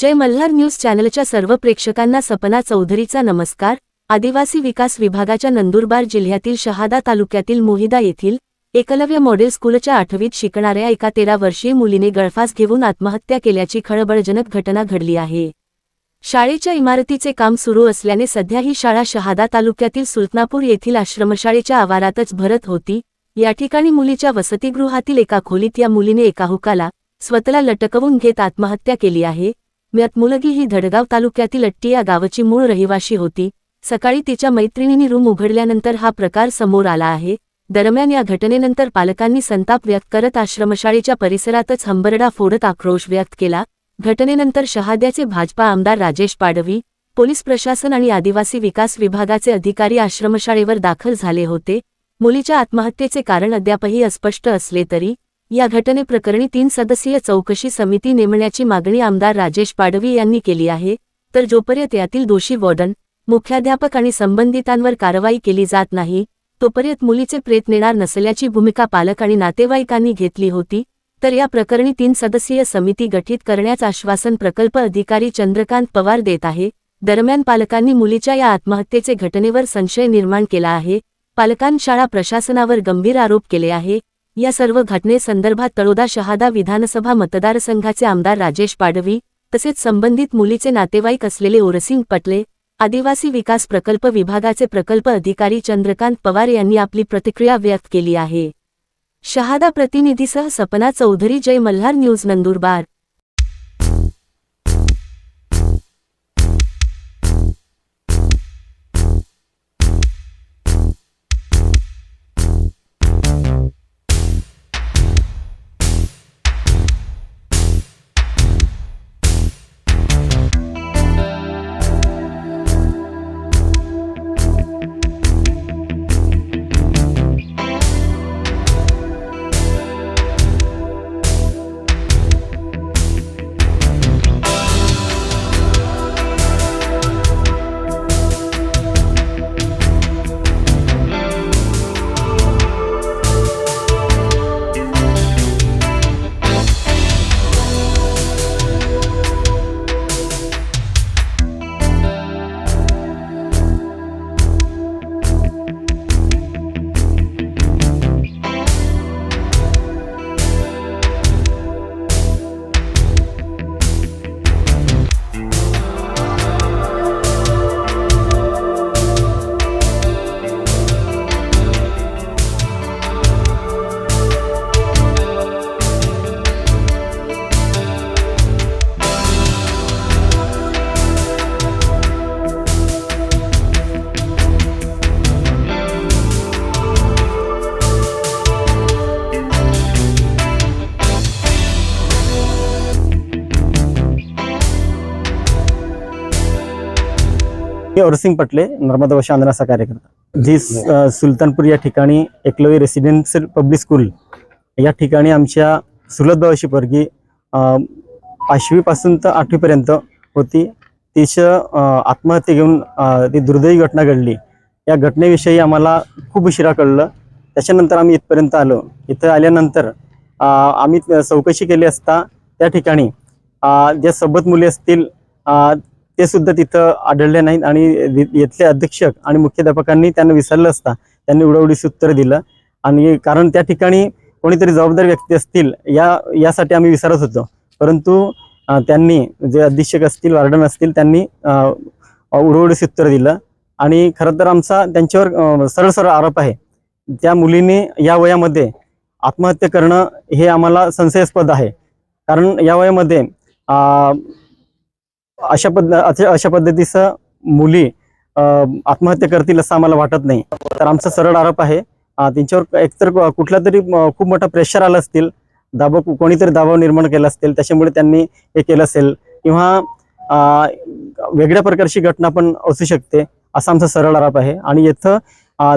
जय Malhar news चॅनलच्या सर्व प्रेक्षकांना सपना चौधरीचा नमस्कार. आदिवासी विकास विभागाच्या नंदुरबार जिल्ह्यातील शहादा तालुक्यातील मोहिदा येथील एकलव्य मॉडेल स्कूलच्या आठवीत शिकणाऱ्या एका तेरा वर्षीय मुलीने गळफास घेऊन आत्महत्या केल्याची खळबळजनक घटना घडली आहे. शाळेच्या इमारतीचे काम सुरू असल्याने सध्या ही शाळा शहादा तालुक्यातील सुलतानापूर येथील आश्रमशाळेच्या आवारातच भरत होती. या ठिकाणी मुलीच्या वसतिगृहातील एका खोलीत या मुलीने एका हुकाला स्वतःला लटकवून घेत आत्महत्या केली आहे. म्यात मुलगी ही धडगाव तालुक्यातील अट्टी या गावाची मूळ रहिवाशी होती. सकाळी तिच्या मैत्रिणींनी रूम उघडल्यानंतर हा प्रकार समोर आला आहे. दरम्यान या घटनेनंतर पालकांनी संताप व्यक्त करत आश्रमशाळेच्या परिसरातच हंबरडा फोडत आक्रोश व्यक्त केला. घटनेनंतर शहाद्याचे भाजपा आमदार राजेश पाडवी पोलीस प्रशासन आणि आदिवासी विकास विभागाचे अधिकारी आश्रमशाळेवर दाखल झाले होते. मुलीच्या आत्महत्येचे कारण अद्यापही अस्पष्ट असले तरी या घटनेप्रकरणी तीन सदस्यीय चौकशी समिती नेमण्याची मागणी आमदार राजेश पाडवी यांनी केली आहे तर जोपर्यंत यातील दोषी वॉर्डन मुख्याध्यापक आणि संबंधितांवर कारवाई केली जात नाही तोपर्यंत मुलीचे प्रेत नेणार नसल्याची भूमिका पालक आणि नातेवाईकांनी घेतली होती तर या प्रकरणी तीन सदस्यीय समिती गठीत करण्याचं आश्वासन प्रकल्प अधिकारी चंद्रकांत पवार देत आहे दरम्यान पालकांनी मुलीच्या या आत्महत्येचे घटनेवर संशय निर्माण केला आहे पालकांनी शाळा प्रशासनावर गंभीर आरोप केले आहे या सर्व घटनेसंदर्भात तळोदा शहादा विधानसभा मतदारसंघाचे आमदार राजेश पाडवी तसेच संबंधित मुलीचे नातेवाईक असलेले ओरसिंग पटले आदिवासी विकास प्रकल्प विभागाचे प्रकल्प अधिकारी चंद्रकांत पवार यांनी आपली प्रतिक्रिया व्यक्त केली आहे. शहादा प्रतिनिधीसह सपना चौधरी जय मल्हार न्यूज नंदुरबार. मी अरसिंग पटले नर्मदा व शांतनाचा कार्यकर्ता. जी सुलतानपूर या ठिकाणी एकलवी रेसिडेन्शियल पब्लिक स्कूल या ठिकाणी आमच्या सुलत भावाची पोरगी पाचवीपासून तर आठवीपर्यंत होती. तिचं आत्महत्या घेऊन ती दुर्दैवी घटना घडली. या घटनेविषयी आम्हाला खूप उशिरा कळलं. त्याच्यानंतर आम्ही इथपर्यंत आलो. इथं आल्यानंतर आम्ही चौकशी केली असता त्या ठिकाणी ज्या सोबत मुली असतील ते सुद्धा तिथं आढळले नाहीत आणि येथले अधीक्षक आणि मुख्याध्यापकांनी त्यांना विसरलं असता त्यांनी उडवडीस उत्तर दिलं. आणि कारण त्या ठिकाणी कोणीतरी जबाबदार व्यक्ती असतील या यासाठी आम्ही विचारत होतो. परंतु त्यांनी जे अधीक्षक असतील वार्डन असतील त्यांनी उडवडीस उत्तर दिलं. आणि खरं तर आमचा त्यांच्यावर सरळ सरळ आरोप आहे. त्या मुलीने या वयामध्ये आत्महत्या करणं हे आम्हाला संशयास्पद आहे. कारण या वयामध्ये अशा पद्ध अशा पद्धतीचं मुली आत्महत्या करतील असं आम्हाला वाटत नाही. तर आमचा सरळ आरोप आहे त्यांच्यावर एकतर कुठला तरी खूप मोठा प्रेशर आला असतील दाबा कोणीतरी दाबाव निर्माण केला असतील त्याच्यामुळे त्यांनी हे केलं असेल किंवा वेगळ्या प्रकारची घटना पण असू शकते असा आमचा सरळ आरोप आहे. आणि इथं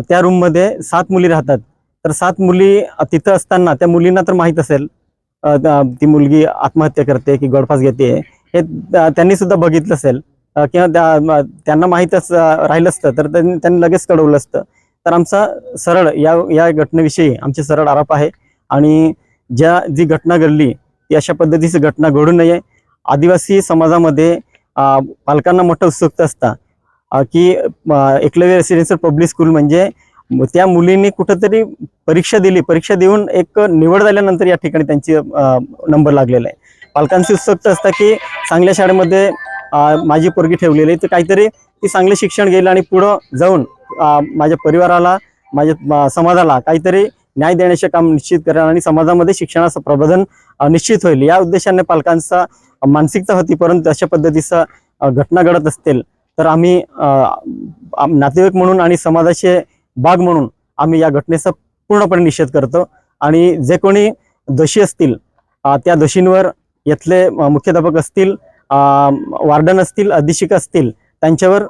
त्या रूममध्ये सात मुली राहतात. तर सात मुली तिथं असताना त्या मुलींना तर माहीत असेल ती मुलगी आत्महत्या करते की गळफास घेते हे त्यांनी सुद्धा बघितलं असेल. किंवा त्या- त्यांना माहीतच राहिलं असतं तर त्यांनी लगेच कळवलं असतं. तर आमचा सरळ या या घटनेविषयी आमचे सरळ आरोप आहे. आणि ज्या जी घटना घडली ती अशा पद्धतीची घटना घडू नये. आदिवासी समाजामध्ये पालकांना मोठं उत्सुकता असता. की एकलव्य रेसिडेन्शियल पब्लिक स्कूल म्हणजे त्या मुलींनी कुठंतरी परीक्षा दिली. परीक्षा देऊन एक निवड झाल्यानंतर या ठिकाणी त्यांची नंबर लागलेला आहे. पालकांची उत्सुकता असतं की चांगल्या शाळेमध्ये माझी पोरगी ठेवलेली आहे. तर काहीतरी ती चांगले शिक्षण घेईल आणि पुढं जाऊन माझ्या परिवाराला माझ्या समाजाला काहीतरी न्याय देण्याचे काम निश्चित करेल आणि समाजामध्ये शिक्षणाचं प्रबोधन निश्चित होईल. या उद्देशाने पालकांचा मानसिकता होती परंतु अशा पद्धतीचा घटना घडत असतील तर आम्ही नातेवाईक म्हणून आणि समाजाचे भाग म्हणून आम्ही या घटनेचा पूर्णपणे निषेध करतो. आणि जे कोणी दोषी असतील त्या दोषींवर येथले मुख्याध्यापक असतील वार्डन असतील अधीक्षक असतील त्यांच्यावर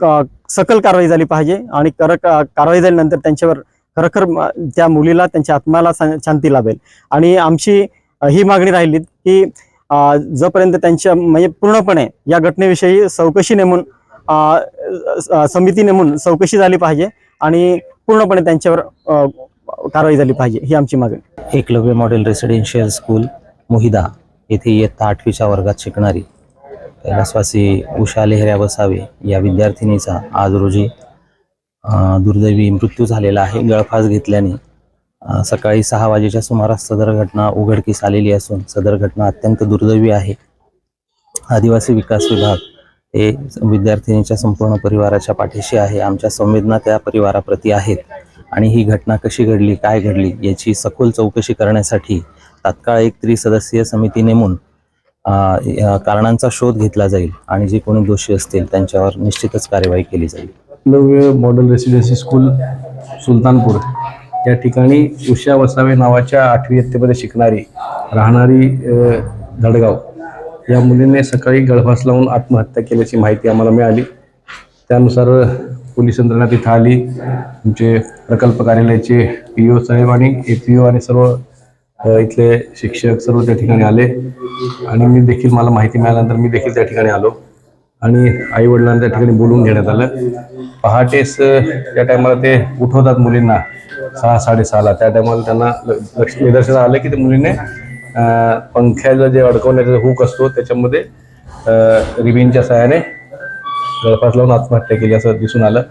क- सकल कारवाई झाली पाहिजे आणि कर कारवाई झाल्यानंतर त्यांच्यावर खरोखर त्या मुलीला त्यांच्या आत्म्याला शांती लाभेल. आणि आमची ही मागणी राहिली की जोपर्यंत त्यांच्या म्हणजे पूर्णपणे या घटनेविषयी चौकशी नेमून समिती नेमून चौकशी झाली पाहिजे आणि पूर्णपणे त्यांच्यावर कारवाई झाली पाहिजे ही आमची मागणी. Eklavya model residential school Mohida. येथे इयत्ता आठवीच्या वर्गात शिकणारी कैलासवासी उषा लेहऱ्या बसावे या विद्यार्थिनीचा आज रोजी दुर्दैवी मृत्यू झालेला आहे. गळफास घेतल्याने सकाळी सहा वाजेच्या सुमारास सदर घटना उघडकीस आलेली असून सदर घटना अत्यंत दुर्दैवी आहे. आदिवासी विकास विभाग हे विद्यार्थिनीच्या संपूर्ण परिवाराच्या पाठीशी आहे. आमच्या संवेदना त्या परिवाराप्रती आहेत. आणि ही घटना कशी घडली काय घडली याची सखोल चौकशी करण्यासाठी तात्काळ एक त्रिसदस्यीय समिती नेमून या कारणांचा शोध घेतला जाईल आणि जे कोणी दोषी असतील त्यांच्यावर निश्चितच कार्यवाही केली जाईल. लव्य मॉडेल रेसिडेन्सी स्कूल सुलतानपूर या ठिकाणी उषा वसावे नावाच्या आठवी इयत्तेमध्ये शिकणारी राहणारी धडगाव या मुलीने सकाळी गळफास लावून आत्महत्या केल्याची माहिती आम्हाला मिळाली. त्यानुसार पोलीस यंत्रणा तिथं आली. तुमचे प्रकल्प कार्यालयाचे पी ओ साहेब आणि ए पी ओ आणि सर्व इथले शिक्षक सर्व त्या ठिकाणी आले आणि मी देखील मला माहिती मिळाल्यानंतर मी देखील त्या ठिकाणी आलो आणि आई वडिलांना त्या ठिकाणी बोलवून घेण्यात आलं. पहाटेच त्या टायमाला ते उठवतात मुलींना सहा साडेसहाला. त्या टायमाला त्यांना ल- लक्ष निदर्शनास आलं की ते मुलीने पंख्याचं पंख्याला जे अडकवण्याचा हुक असतो त्याच्यामध्ये रिबिनच्या रिबीनच्या सहाय्याने गळफास लावून आत्महत्या केली असं दिसून आलं.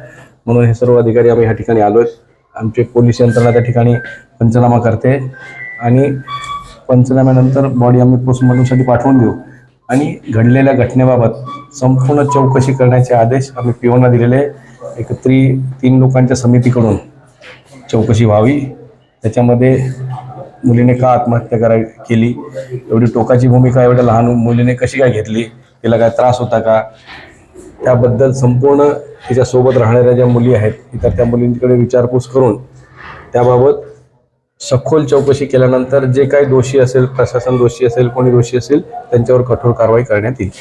म्हणून हे सर्व अधिकारी आम्ही ह्या ठिकाणी आलो आहेत आमचे पोलीस यंत्रणा त्या ठिकाणी पंचनामा करते. आणि पंचनाम्यानंतर बॉडी आम्ही पोस्टमॉर्टमसाठी पाठवून देऊ. आणि घडलेल्या घटनेबाबत संपूर्ण चौकशी करण्याचे आदेश आम्ही पिओना दिलेले आहे. एक त्री तीन लोकांच्या समितीकडून चौकशी व्हावी. त्याच्यामध्ये मुलीने का आत्महत्या करा केली? एवढी टोकाची भूमिका एवढ्या लहान मुलीने कशी काय घेतली? तिला काय त्रास होता का? त्याबद्दल संपूर्ण तिच्यासोबत राहणाऱ्या ज्या मुली आहेत इतर त्या मुलींकडे विचारपूस करून त्याबाबत सखोल चौकशी केल्यानंतर जे काही दोषी असेल प्रशासन दोषी असेल कोणी दोषी असेल त्यांच्यावर कठोर कारवाई करण्यात येईल.